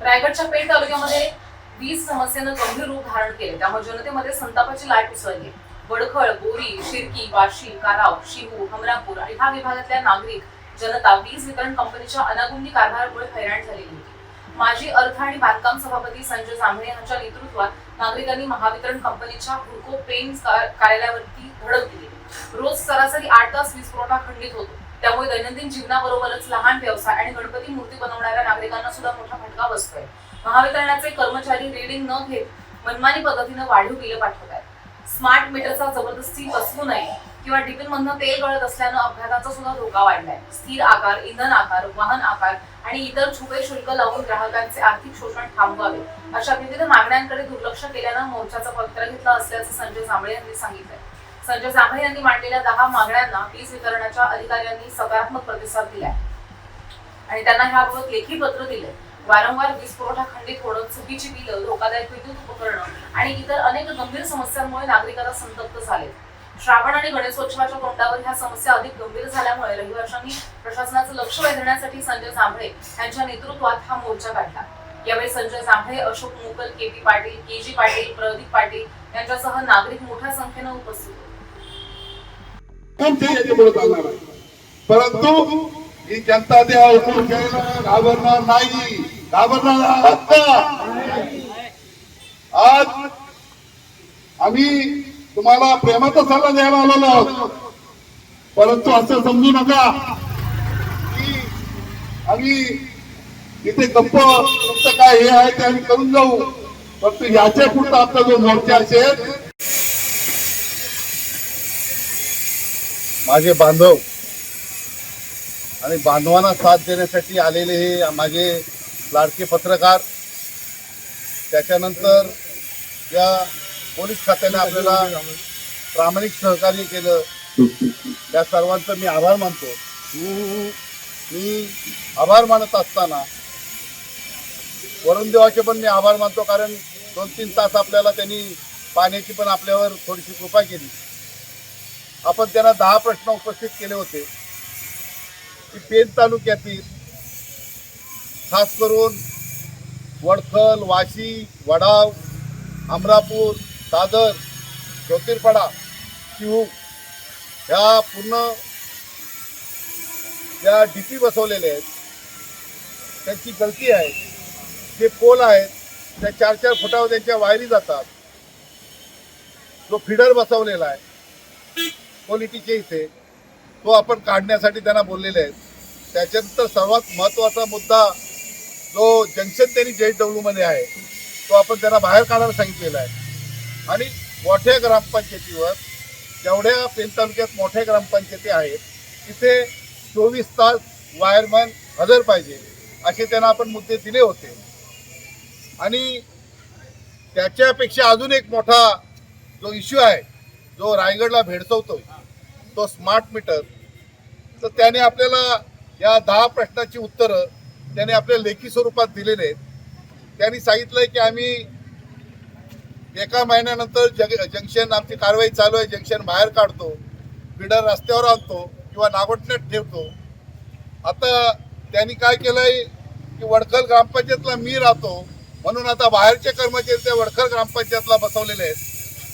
रायगडच्या पेठ तालुक्यामध्ये वीज समस्येनं गंभीर रूप धारण केले. त्यामुळे जनतेमध्ये संतापाची लाट उसळली. वडखळ बोरी शिरकी वाशी काराव शिहू हमरापूर आणि ह्या विभागातल्या नागरिक जनता वीज वितरण कंपनीच्या अनागुंडी कारभारामुळे हैराण झालेली होती. माजी अर्थ आणि बांधकाम सभापती संजय जांभळे यांच्या नेतृत्वात नागरिकांनी महावितरण कंपनीच्या हुडको पेन कार- कार्यालयावरती धडक दिली. रोज सरासरी आठ तास वीज पुरवठा खंडित होतो. त्यामुळे दैनंदिन जीवनाबरोबरच लहान व्यवसाय आणि गणपती मूर्ती बनवणाऱ्या नागरिकांना सुद्धा मोठा फटका बसतोय. महावितरणाचे कर्मचारी रीडिंग न घेत मनमानी पद्धतीनं वाढीव बिलं पाठवत आहेत स्मार्ट मीटरचा जबरदस्ती बसवू नये किंवा डिपिन मधनं तेल गळत असल्यानं अपघाताचा सुद्धा धोका वाढलाय. स्थिर आकार इंधन आकार वाहन आकार आणि इतर छुपे शुल्क लावून ग्राहकांचे आर्थिक शोषण थांबवावे अशा विविध मागण्यांकडे दुर्लक्ष केल्यानं मोर्चाचं पत्र घेतलं असल्याचं संजय जांभळे यांनी सांगितलंय. संजय जांभळे यांनी मांडलेल्या दहा मागण्यांना वीज वितरणाच्या अधिकाऱ्यांनी सकारात्मक प्रतिसाद दिलाय. आणि त्यांना ह्याबाबत लेखी पत्र दिले वारंवार वीज पुरवठा खंडित होणं चुकीची बिलं धोकादायक विद्युत उपकरणं आणि इतर अनेक गंभीर समस्यांमुळे नागरिकांना संतप्त झाले श्रावण आणि गणेशोत्सवाच्या तोंडावर ह्या समस्या अधिक गंभीर झाल्यामुळे रहिवाशांनी प्रशासनाचं लक्ष वेधण्यासाठी संजय जांभळे यांच्या नेतृत्वात हा मोर्चा काढला. यावेळी Sanjay Jambhale Ashok Mukal K P Patil K G Patil Pradeep Patil यांच्यासह नागरिक मोठ्या संख्येनं उपस्थित होते. पण ते चालणार आहे? परंतु ही जनता त्या हुकूम घ्यायला घाबरणार नाही. घाबरणार आहात का? आज आम्ही तुम्हाला प्रेमाचा सल्ला द्यायला आलेलो आहोत. परंतु असं समजू नका की आम्ही इथे गप्प तुमचं काय हे आहे ते आम्ही करून जाऊ. परंतु याच्या पुढचा आपला जो मोर्चा असेल माझे बांधव आणि बांधवांना साथ देण्यासाठी आलेले हे माझे लाडके पत्रकार. त्याच्यानंतर या पोलीस खात्याने आपल्याला प्रामाणिक सहकार्य केलं. त्या सर्वांचं मी आभार मानतो. मी आभार मानत असताना वरुणदेवाचे पण मी आभार मानतो कारण दोन तीन तास आपल्याला त्यांनी पाण्याची पण आपल्यावर थोडीशी कृपा केली. आपण त्यांना दहा प्रश्न उपस्थित केले होते. की पेन तालुक्यातील खास करून वडखल वाशी वडाव अमरापूर दादर ज्योतिरपाडा चिहू ह्या पूर्ण ज्या डी पी बसवलेल्या आहेत त्यांची गलती आहे. ते पोल आहेत त्या चार चार फुटावर त्यांच्या वायरी जातात. जो फिडर बसवलेला आहे. क्वालिटीचे इथे तो आपण काढण्यासाठी त्यांना बोललेले आहेत. त्याच्यानंतर सर्वात महत्त्वाचा मुद्दा जो जंक्शन त्यांनी जे डब्ल्यूमध्ये आहे तो आपण त्यांना बाहेर काढायला सांगितलेला आहे. आणि मोठ्या ग्रामपंचायतीवर जेवढ्या पेन तालुक्यात मोठ्या ग्रामपंचायती आहेत तिथे चोवीस तास वायरमॅन हजर पाहिजे असे त्यांना आपण मुद्दे दिले होते. आणि त्याच्यापेक्षा अजून एक मोठा जो इश्यू आहे जो रायगडला भेडसवतो तो स्मार्ट मीटर तर त्याने आपल्याला या दहा प्रश्नाची उत्तरं त्याने आपल्या लेखी स्वरूपात दिलेले आहेत. त्यांनी सांगितलंय की आम्ही एका महिन्यानंतर जग जंक्शन आमची कारवाई चालू आहे जंक्शन बाहेर काढतो बिडर रस्त्यावर आणतो किंवा नागोटण्यात ठेवतो. आता त्यांनी काय केलंय की वडखल ग्रामपंचायतला मी राहतो म्हणून आता बाहेरचे कर्मचारी त्या वडखल ग्रामपंचायतला बसवलेले आहेत.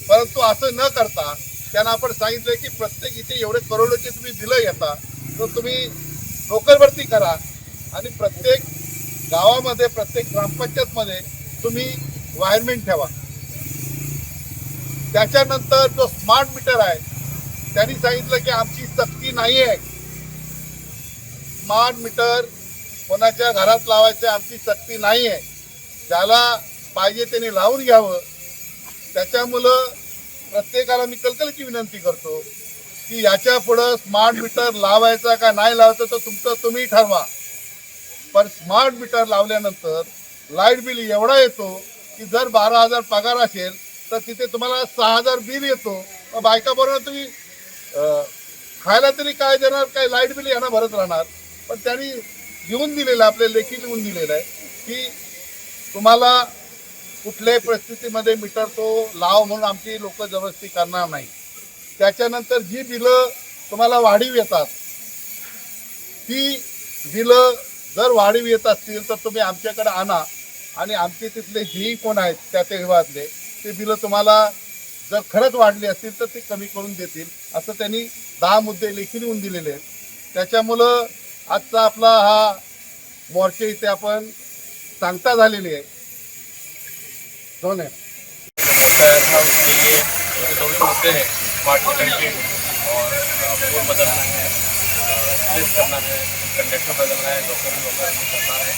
परंतु असं न करता त्यांना आपण सांगितलं की प्रत्येक इथे एवढे करोडोचे तुम्ही बिलं घेता तर तुम्ही नोकर भरती करा. आणि प्रत्येक गावामध्ये प्रत्येक ग्रामपंचायतमध्ये तुम्ही वायरमेंट ठेवा. त्याच्यानंतर जो स्मार्ट मीटर आहे त्यांनी सांगितलं की आमची सक्ती नाही आहे. स्मार्ट मीटर कोणाच्या घरात लावायचं आमची सक्ती नाही आहे. ज्याला पाहिजे त्याने लावून घ्यावं. त्याच्यामुळं प्रत्येकाला मी कलकलीची विनंती करतो की याच्या पुढं स्मार्ट मीटर लावायचा का नाही लावायचं तर तुमचं तुम्ही ठरवा. पण स्मार्ट मीटर लावल्यानंतर लाइट बिल एवढा येतो की जर बारा हजार पगार असेल तर तिथे तुम्हाला सहा हजार बिल येतो. मग बायकाबरोबर तुम्ही खायला तरी काय देणार काय लाइट बिल यांना भरत राहणार. पण त्यांनी लिहून दिलेलं आहे आपल्या लेखी लिहून दिलेलं आहे की तुम्हाला कुठल्याही परिस्थितीमध्ये मीटर तो लाव म्हणून आमची लोक जबरदस्ती करणार नाही. त्याच्यानंतर जी बिलं तुम्हाला वाढीव येतात ती बिलं जर वाढीव येत असतील तर तुम्ही आमच्याकडे आणा आणि आमचे तिथले जेही कोण आहेत त्या त्या विभागातले ते बिलं तुम्हाला जर खरंच वाढली असतील तर ते कमी करून देतील असं त्यांनी दहा मुद्दे लेखी लिहून दिलेले आहेत. त्याच्यामुळं आजचा आपला हा मोर्चा इथे आपण सांगता झालेली आहे. दोन आहे तैयार था उसके लिए जो जो भी मुद्दे हैं? स्मार्ट कंटेंट और पोल बदलना है प्लेस करना है कंडक्टर बदलना आहे लोकल लोकल करणार आहे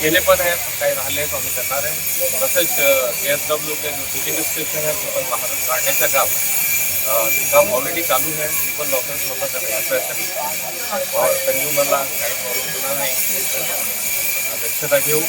केले पण आहेत काही राहिले आहेत आम्ही करणार आहे तसेच एस डब्ल्यूचे जो शूटिंग स्टेशन आहे ते पण बाहेर काढण्याचं काम अ, ते काम ऑलरेडी चालू आहे ते पण लवकरात लवकर करण्याचा प्रयत्न करू और कंझ्युमरला काही प्रॉब्लेम होणार नाही दक्षता घेऊ